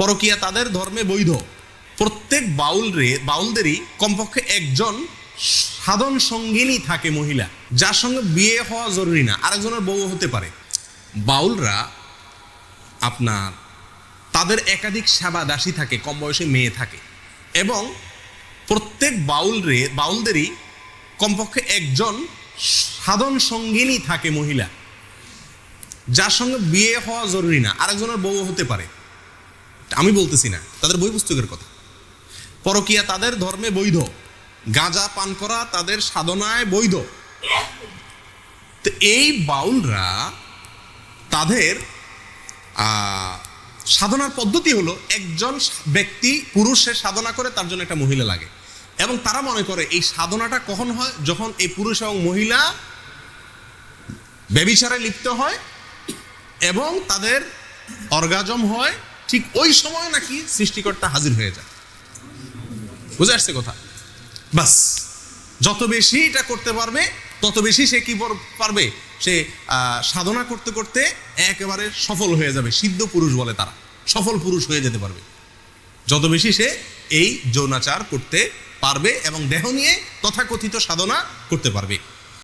পরকিয়া তাদের ধর্মে বৈধ। প্রত্যেক বাউল রে বাউলদেরই কমপক্ষে একজন সাধন সঙ্গিনী থাকে মহিলা, যার সঙ্গে বিয়ে হওয়া জরুরি না, আরেকজনের বউ হতে পারে। বাউলরা আপনার তাদের একাধিক সেবা দাসী থাকে, কম বয়সী মেয়ে থাকে এবং প্রত্যেক বাউল রে বাউলদেরই কমপক্ষে একজন সাধন সঙ্গিনী থাকে মহিলা, যার সঙ্গে বিয়ে হওয়া জরুরি না, আরেকজনের বউ হতে পারে। আমি বলতেছি না, তাদের বই পুস্তকের কথা। পরকিয়া তাদের ধর্মে বৈধ, গাঁজা পান করা তাদের সাধনায় বৈধ। তো এই বাউলরা তাদের সাধনার পদ্ধতি হলো একজন ব্যক্তি পুরুষের সাধনা করে তার জন্য একটা মহিলা লাগে। এবং তারা মনে করে এই সাধনাটা কখন হয়? যখন এই পুরুষ এবং মহিলা ব্যবিচারে লিপ্ত হয় এবং তাদের অর্গাজম হয় ঠিক ওই সময় নাকি সৃষ্টিকর্তা হাজির হয়ে যায়। বুঝে আসছে কথা? বাস, যত বেশি এটা করতে পারবে, তত বেশি সে কি পর- পারবে? সে সাধনা করতে করতে একেবারে সফল হয়ে যাবে, সিদ্ধ পুরুষ বলে তারা। সফল পুরুষ হয়ে যেতে পারবে। যত বেশি সে এই যৌনাচার করতে পারবে এবং দেহ নিয়ে তথাকথিত সাধনা করতে পারবে।